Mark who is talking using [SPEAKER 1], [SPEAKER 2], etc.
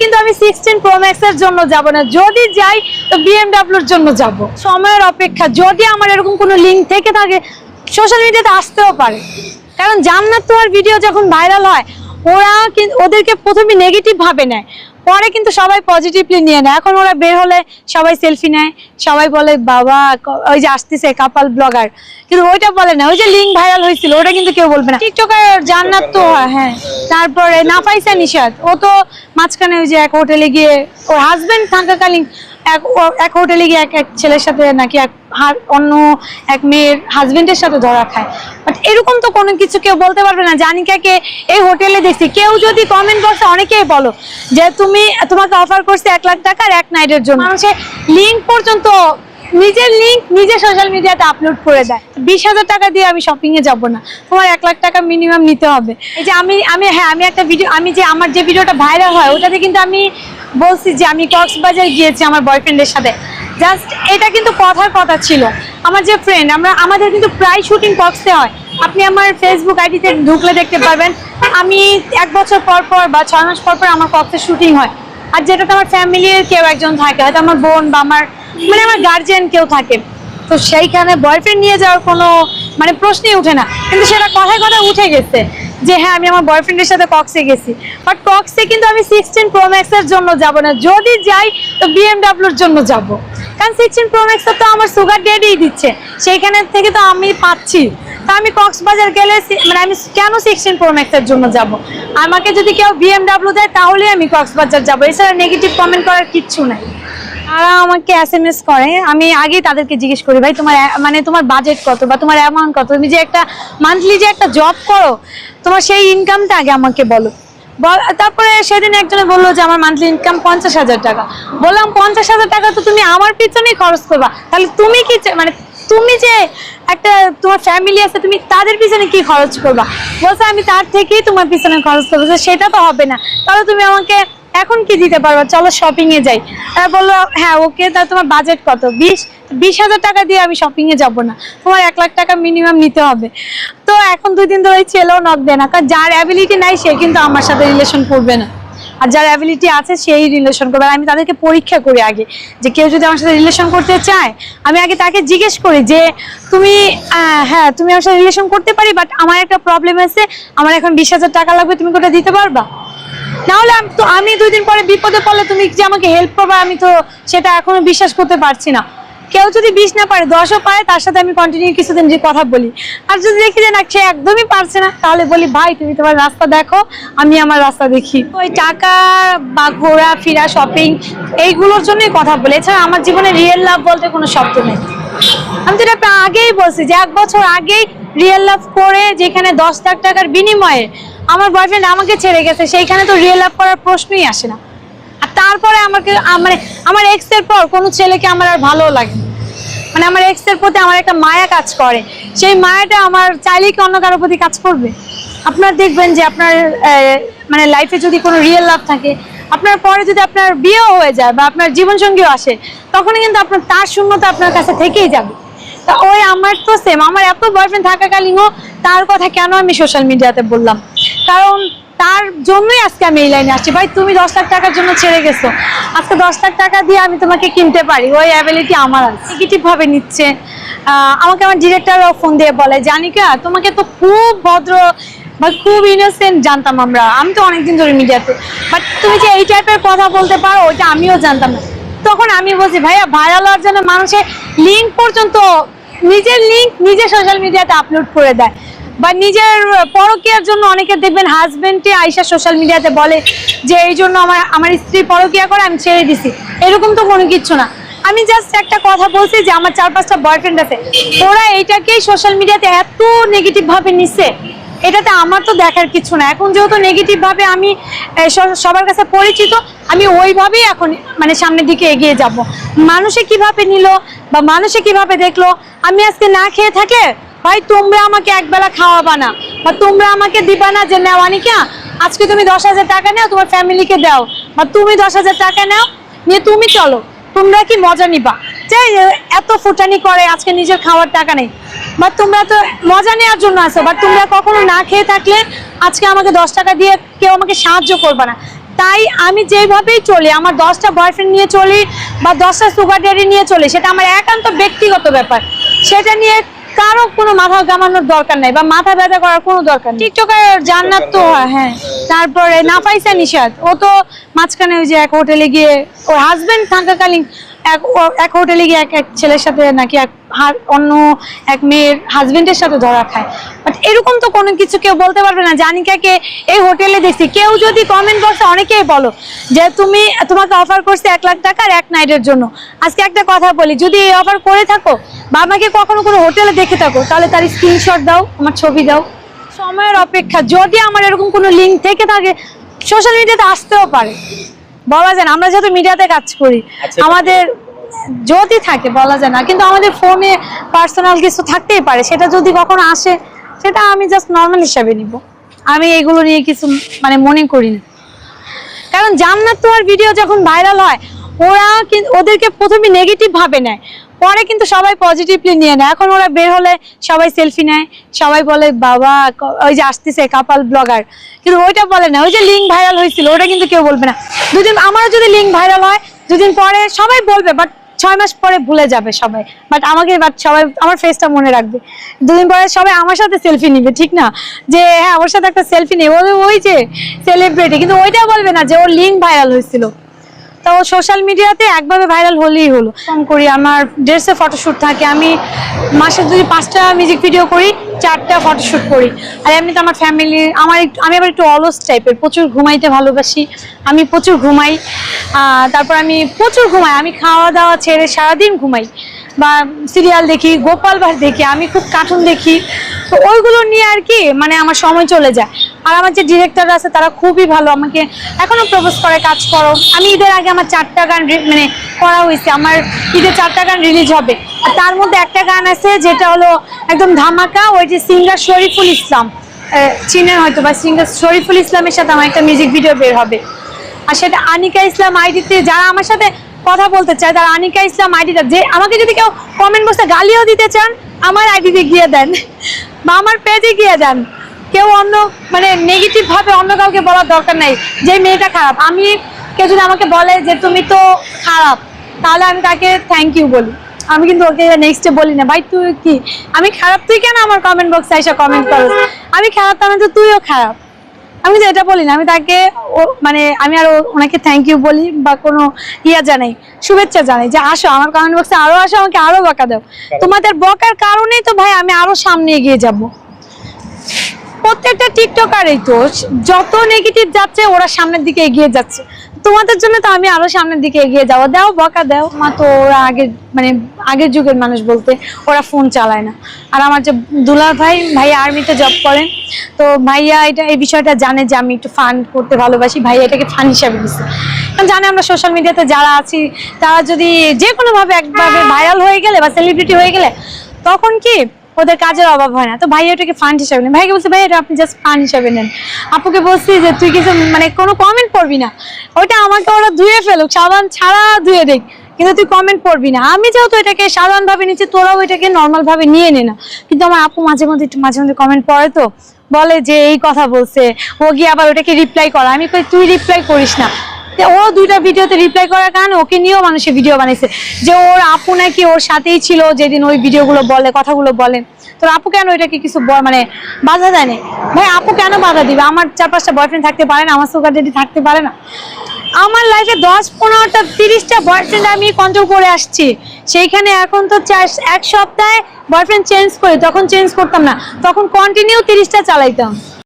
[SPEAKER 1] কিন্তু আমি sixteen pro ম্যাক্সের জন্য যাব না। যদি যাই, তো বিএমডাব্লিউর জন্য যাব। সময়ের অপেক্ষা। যদি আমার এরকম কোনো লিঙ্ক থেকে থাকে সোশ্যাল মিডিয়াতে আসতেও পারে। কারণ জান্নাত আর ভিডিও যখন ভাইরাল হয়, ওরা কিন্তু ওদেরকে প্রথমে নেগেটিভ ভাবে নেয়। পরে কিন্তু সবাই পজিটিভলি নিয়ে নেয়। এখন ওরা বের হলে সবাই সেলফি নেয় সবাই বলে বাবা ওই যে আসতেছে কাপাল ব্লগার কিন্তু ওইটা বলে না ওই যে লিঙ্ক ভাইরাল হয়েছিল ওটা কিন্তু কেউ বলবে না। টিকটকার জান্নাত তো হয়, তারপরে নাফাইসা নিশাদ ও তো মাঝখানে ওই যে এক হোটেলে গিয়ে ওর হাজবেন্ড থাকাকালীন এক হোটেলে গিয়ে এক এক ছেলের সাথে নাকি এক অন্য এক মেয়ের হাজবেন্ডের সাথে ধরা খায়। এরকম তো কোনো কিছু কেউ বলতে পারবে না। জানি জানিকাকে এই হোটেলে দেখছি। কেউ যদি কমেন্ট বক্সে অনেকেই বলো যে তুমি, তোমাকে অফার করছে এক লাখ টাকার এক নাইটের জন্য। মানুষের লিঙ্ক পর্যন্ত, নিজের লিঙ্ক নিজে সোশ্যাল মিডিয়াতে আপলোড করে দেয়। বিশ হাজার টাকা দিয়ে আমি শপিংয়ে যাব না। তোমার এক লাখ টাকা মিনিমাম নিতে হবে। এই যে আমি আমি হ্যাঁ আমি একটা ভিডিও আমি যে আমার যে ভিডিওটা ভাইরাল হয়, ওটাতে কিন্তু আমি বলছি যে আমি কক্সবাজার গিয়েছি আমার বয়ফ্রেন্ডের সাথে। জাস্ট এটা কিন্তু কথার কথা ছিল। আমার যে ফ্রেন্ড আমরা, আমাদের কিন্তু প্রায় শুটিং কক্সে হয়। আপনি আমার ফেসবুক আইডিতে ঢুকলে দেখতে পারবেন। আমি এক বছর পর পর বা ছয় মাস পর পর আমার কক্সে শুটিং হয়। আর যেটাতে আমার ফ্যামিলির কেউ একজন থাকে, হয়তো আমার বোন বা আমার মানে আমার গার্জিয়ান কেউ থাকে। তো সেইখানে বয়ফ্রেন্ড নিয়ে যাওয়ার কোনো মানে প্রশ্নই উঠে না। কিন্তু সেটা কথায় কথায় উঠে গেছে যে হ্যাঁ আমি আমার বয়ফ্রেন্ডের সাথে কক্সে গেছি। বাট কক্সে কিন্তু আমি সিক্সটিন প্রো ম্যাক্সের জন্য যাব না। যদি যাই, তো বিএমডাব্লিউর জন্য যাব। কারণ সিক্সটিন প্রো ম্যাক্সের তো আমার সুগার ডেডিই দিচ্ছে। সেইখানে থেকে তো আমি পাচ্ছি। তা আমি কক্সবাজার গেলে মানে আমি কেন সিক্সটিন প্রো ম্যাক্সের জন্য যাব? আমাকে যদি কেউ বিএমডাব্লিউ দেয়, তাহলেই আমি কক্সবাজার যাব। এছাড়া নেগেটিভ কমেন্ট করার কিচ্ছু নাই। তারা আমাকে এস এম এস করে। আমি আগেই তাদেরকে জিজ্ঞেস করি, ভাই, তোমার মানে তোমার বাজেট কত বা তোমার অ্যামাউন্ট কত? তুমি যে একটা মান্থলি যে একটা জব করো, তোমার সেই ইনকামটা আগে আমাকে বল। তারপরে সেদিন একজনে বলল যে আমার মান্থলি ইনকাম পঞ্চাশ হাজার টাকা। বললাম, পঞ্চাশ হাজার টাকা তো তুমি আমার পিছনেই খরচ করবা। তাহলে তুমি কি মানে তুমি যে একটা তোমার ফ্যামিলি আছে, তুমি তাদের পিছনে কি খরচ করবা? বলছে, আমি তার থেকেই তোমার পিছনে খরচ করব। সেটা তো হবে না। তাহলে তুমি আমাকে এখন কি দিতে পারবা? চলো শপিংয়ে যাই। বলল হ্যাঁ ওকে তা তোমার বাজেট কত? বিশ? বিশ হাজার টাকা দিয়ে আমি শপিং এ যাব না। তোমার এক লাখ টাকা মিনিমাম নিতে হবে। তো এখন দুই দিন ধরে ছেলেও নক দেয় না। কারণ যার অ্যাবিলিটি নাই, সে কিন্তু আমার সাথে রিলেশন করবে না। আর যার অ্যাবিলিটি আছে, সেই রিলেশন করবে। আমি তাদেরকে পরীক্ষা করি আগে যে কেউ যদি আমার সাথে রিলেশন করতে চায়, আমি আগে তাকে জিজ্ঞেস করি যে, তুমি হ্যাঁ তুমি আমার সাথে রিলেশন করতে পারি বাট আমার একটা প্রবলেম আছে। আমার এখন বিশ হাজার টাকা লাগবে, তুমি কোটা দিতে পারবা? নাহলে আমি, তো আমি দুই দিন পরে বিপদে পড়লে তুমি যে আমাকে হেল্প করবে, আমি তো সেটা এখনও বিশ্বাস করতে পারছি না। কেউ যদি বিশ না পারে, দশও পারে, তার সাথে আমি কন্টিনিউ কিছুদিন যে কথা বলি। আর যদি দেখি যে না, সে একদমই পারছে না, তাহলে বলি, ভাই, তুমি তোমার রাস্তা দেখো, আমি আমার রাস্তা দেখি। ওই টাকা বা ঘোরা, ফিরা শপিং এইগুলোর জন্যই কথা বলি। এছাড়া আমার জীবনে রিয়েল লাভ বলতে কোনো শব্দ নেই। আমি তো এটা আগেই বলছি যে, এক বছর আগেই রিয়েল লাভ করে যেখানে দশ লাখ টাকার বিনিময়ে আমার বয়ফ্রেন্ড আমাকে ছেড়ে গেছে, সেইখানে তো রিয়েল লাভ করার প্রশ্নই আসে না। আর তারপরে আমাকে মানে আমার এক্সের পর কোনো ছেলেকে আমার আর ভালো লাগে। মানে আমার এক্সের প্রতি আমার একটা মায়া কাজ করে। সেই মায়াটা আমার চাইলেই কি অন্য কারোর প্রতি কাজ করবে? আপনার দেখবেন যে আপনার মানে লাইফে যদি কোনো রিয়েল লাভ থাকে, আপনার পরে যদি আপনার বিয়েও হয়ে যায় বা আপনার জীবনসঙ্গীও আসে তখন কিন্তু আপনার তার শূন্যতা আপনার কাছে থেকেই যাবে। তা ওই আমার তো সেম আমার এত বয়ফ্রেন্ড থাকাকালীনও তার কথা কেন আমি সোশ্যাল মিডিয়াতে বললাম? কারণ তার জন্যই আজকে আমি এই লাইনে আসছি। ভাই, তুমি দশ লাখ টাকার জন্য ছেড়ে গেছো। আজকে দশ লাখ টাকা দিয়ে আমি তোমাকে কিনতে পারি। ওই অ্যাবিলিটি আমার আছে। নেগেটিভ ভাবে নিচ্ছে। আমাকে আমার ডিরেক্টরও ফোন দিয়ে বলে, জানিকা, তোমাকে তো খুব ভদ্র বা খুব ইনোসেন্ট জানতাম আমরা। আমি তো অনেকদিন ধরে মিডিয়াতে। বাট তুমি যে এই টাইপের কথা বলতে পারো, ওইটা আমিও জানতাম না। তখন আমি বলছি, ভাইয়া ভাইরাল হওয়ার জন্য মানুষের লিঙ্ক পর্যন্ত, নিজের লিঙ্ক নিজে সোশ্যাল মিডিয়াতে আপলোড করে দেয়। বা নিজের পরকীয়ার জন্য অনেকে দেখবেন হাজবেন্ডে আইসা সোশ্যাল মিডিয়াতে বলে যে, এই জন্য আমার আমার স্ত্রী পরকীয়া করে, আমি ছেড়ে দিছি। এরকম তো কোনো কিচ্ছু না। আমি জাস্ট একটা কথা বলছি যে, আমার চার পাঁচটা বয়ফ্রেন্ড আছে। ওরা এইটাকেই সোশ্যাল মিডিয়াতে এত নেগেটিভভাবে নিচ্ছে এটাতে আমার তো দেখার কিছু না। এখন যেহেতু নেগেটিভভাবে আমি সবার কাছে পরিচিত, আমি ওইভাবেই এখন মানে সামনের দিকে এগিয়ে যাব। মানুষে কীভাবে নিল বা মানুষে কীভাবে দেখল? আমি আজকে না খেয়ে থাকলে ভাই, তোমরা আমাকে একবেলা খাওয়াবা না। বা তোমরা আমাকে দিবা না যে নেওয়া নিকা আজকে তুমি দশ হাজার টাকা নাও, তোমার ফ্যামিলিকে দাও। বা তুমি দশ হাজার টাকা নাও, নিয়ে তুমি চলো, তোমরা কি মজা নিবা? যে এত ফুটানি করে আজকে নিজের খাওয়ার টাকা নেই। বা তোমরা তো মজা নেওয়ার জন্য আসো বাট তোমরা কখনো না খেয়ে থাকলে আজকে আমাকে দশ টাকা দিয়ে কেউ আমাকে সাহায্য করবে না। তাই আমি যেভাবেই চলি, আমার দশটা বয়ফ্রেন্ড নিয়ে চলি, বা দশটা সুগার ড্যাডি নিয়ে চলি, সেটা আমার একান্ত ব্যক্তিগত ব্যাপার। সেটা নিয়ে কারও কোনো মাথা গামানোর দরকার নাই বা মাথা ব্যথা করার কোনো দরকার নেই। টিকটকার জান্নাত তো হয়, হ্যাঁ। তারপরে নাফাইসা নিশাদ ও তো মাঝখানে ওই যে এক হোটেলে গিয়ে ওর হাজবেন্ড থাকাকালীন এক এক হোটেলে গিয়ে এক এক ছেলের সাথে নাকি এক অন্য এক মেয়ের হাজবেন্ডের সাথে ধরা খায়। বাট এরকম তো কোনো কিছু কেউ বলতে পারবে না। জানি জানিকাকে এই হোটেলে দেখছি। কেউ যদি কমেন্ট বক্সে অনেকেই বলো যে তুমি তোমাকে অফার করছে এক লাখ টাকার এক নাইটের জন্য। আজকে একটা কথা বলি যদি এই অফার করে থাকো বা আমাকে কখনো কোনো হোটেলে দেখে থাকো তাহলে তার স্ক্রিনশট দাও আমার ছবি দাও। সময়ের অপেক্ষা। যদি আমার এরকম কোনো লিঙ্ক থেকে থাকে সোশ্যাল মিডিয়াতে আসতেও পারে। বলা যায় না আমরা যেহেতু মিডিয়াতে কাজ করি
[SPEAKER 2] আচ্ছা।
[SPEAKER 1] আমাদের যদি থাকে বলা যায় না। কিন্তু আমাদের ফোনে পার্সোনাল কিছু থাকতেই পারে সেটা যদি কখনো আসে সেটা আমি জাস্ট নর্মাল হিসাবে নিব। আমি এগুলো নিয়ে কিছু মানে মনে করি না। কারণ জান্নাত তোমার ভিডিও যখন ভাইরাল হয়, ওরা ওদেরকে প্রথমে নেগেটিভ ভাবে নেয়। পরে কিন্তু সবাই পজিটিভলি নিয়ে নেয়। এখন ওরা বের হলে সবাই সেলফি নেয়। সবাই বলে, বাবা ওই যে আসতেছে কাপাল ব্লগার কিন্তু ওইটা বলে না। ওই যে লিঙ্ক ভাইরাল হয়েছিল, ওটা কিন্তু কেউ বলবে না। দুদিন আমারও যদি লিঙ্ক ভাইরাল হয়, দুদিন পরে সবাই বলবে বাট ছয় মাস পরে ভুলে যাবে সবাই। বাট আমাকে বাট সবাই, আমার ফেসটা মনে রাখবে। দুদিন পরে সবাই আমার সাথে সেলফি নিবে, ঠিক না? যে হ্যাঁ ওর সাথে একটা সেলফি নেবে ওই যে সেলিব্রিটি কিন্তু ওইটা বলবে না যে, ওর লিঙ্ক ভাইরাল হয়েছিল। তো সোশ্যাল মিডিয়াতে একভাবে ভাইরাল হলেই হলো। কম করি, আমার ড্রেসে ফটোশ্যুট থাকে, আমি মাসে যদি পাঁচটা মিউজিক ভিডিও করি, চারটা ফটোশ্যুট করি। আর এমনিতে আমার ফ্যামিলি আমার আমি আবার একটু অলস টাইপের প্রচুর ঘুমাইতে ভালোবাসি, আমি প্রচুর ঘুমাই। তারপর আমি প্রচুর ঘুমাই, আমি খাওয়া দাওয়া ছেড়ে সারাদিন ঘুমাই। বা সিরিয়াল দেখি, গোপাল ভাট দেখি, আমি খুব কার্টুন দেখি, তো ওইগুলো নিয়ে আর কি মানে আমার সময় চলে যায়। আর আমার যে ডিরেক্টর আছে তারা খুবই ভালো, আমাকে এখনও প্রপোজ করে, কাজ করো। আমি ঈদের আগে আমার চারটা গান মানে করা হয়েছে, আমার ঈদে চারটা গান রিলিজ হবে। আর তার মধ্যে একটা গান আছে যেটা হলো একদম ধামাকা, ওই যে সিঙ্গার শরীফুল ইসলাম। চিনেন হয়তো বা সিঙ্গার শরীফুল ইসলামের সাথে আমার একটা মিউজিক ভিডিও বের হবে। আর সেটা আনিকা ইসলাম আইডিতে, যারা আমার সাথে কথা বলতে চায়, তারা আনিকা ইসলাম আইডিটা যে আমাকে যদি কেউ কমেন্ট বক্সে গালিও দিতে চান, আমার আইডিতে গিয়ে দেন। বা আমার পেজে গিয়ে দেন। কেউ অন্য মানে নেগেটিভ ভাবে অন্য কাউকে বলার দরকার নাই। যে মেয়েটা খারাপ, আমি, কেউ যদি আমাকে বলে যে তুমি তো খারাপ, তাহলে আমি তাকে থ্যাংক ইউ বলি। আমি কিন্তু ওকে নেক্সটে বলি না। ভাই, তুই কি? আমি খারাপ, তুই কেন আমার কমেন্ট বক্সে এসে কমেন্ট করো আমি খারাপ মানে তো তুইও খারাপ। আমি তো এটা বলি না আমি তাকে মানে আমি আরও ওনাকে থ্যাংক ইউ বলি বা কোনো ইয়া জানাই শুভেচ্ছা জানাই যে আসো আমার কমেন্ট বক্সে আরও আসো আমাকে আরও বকা দাও। তোমাদের বকার কারণেই তো ভাই আমি আরও সামনে এগিয়ে যাব। প্রত্যেকটা টিকটকারই তো যত নেগেটিভ যাচ্ছে ওরা সামনের দিকে এগিয়ে যাচ্ছে। তোমাদের জন্য তো আমি আরও সামনের দিকে এগিয়ে যাব। দাও, বকা দাও। মা তো ওরা আগের মানে আগের যুগের মানুষ বলতে, ওরা ফোন চালায় না। আর আমার যে দুলা ভাই ভাই আর্মিতে জব করেন, তো ভাইয়া এটা, এই বিষয়টা জানে যে আমি একটু ফান করতে ভালোবাসি। ভাইয়া এটাকে ফান হিসাবে দিচ্ছে কারণ জানে আমরা সোশ্যাল মিডিয়াতে যারা আছি, তারা যদি যে কোনোভাবে একভাবে ভাইরাল হয়ে গেলে বা সেলিব্রিটি হয়ে গেলে, তখন কি ওদের কাজের অভাব হয় না। তো ভাই ওটাকে ফান্ড হিসাবে নেন। ভাইকে বলছে ভাই এটা আপনি জাস্ট ফান্ড হিসাবে নেন। আপুকে বলছি যে, তুই কিছু মানে কোনো কমেন্ট করবি না। ওইটা আমাকে ওরা ধুয়ে ফেলুক, সাবান ছাড়া ধুয়ে দেখ কিন্তু তুই কমেন্ট করবি না। আমি যেহেতু এটাকে সাধারণভাবে নিচ্ছি, তোরাও এটাকে নর্মাল ভাবে নিয়ে নে না। কিন্তু আমার আপু মাঝে মধ্যে একটু, মাঝে মধ্যে কমেন্ট পড়ে তো। বলে যে, এই কথা বলছে। ও গিয়ে আবার ওটাকে রিপ্লাই করা। আমি কই, তুই রিপ্লাই করিস না। ও দুইটা ভিডিওতে রিপ্লাই করার কারণে ওকে নিয়েও মানুষের ভিডিও বানাইছে। যে ওর আপু নাকি ওর সাথেই ছিল, যেদিন ওই ভিডিওগুলো বলে, কথাগুলো বলে। তোর আপু কেন এটাকে কিছু মানে বাধা দেয় না ভাই, আপু কেন বাধা দিবে? আমার চার পাঁচটা বয়ফ্রেন্ড থাকতে পারে না, আমার সুগার ডেডি থাকতে পারে না। আমার লাইফে দশ, পনেরোটা, তিরিশটা বয়ফ্রেন্ড আমি কন্ট্রোল করে আসছি। সেইখানে এখন তো এক সপ্তাহে বয়ফ্রেন্ড চেঞ্জ করি, তখন চেঞ্জ করতাম না। তখন কন্টিনিউ তিরিশটা চালাইতাম।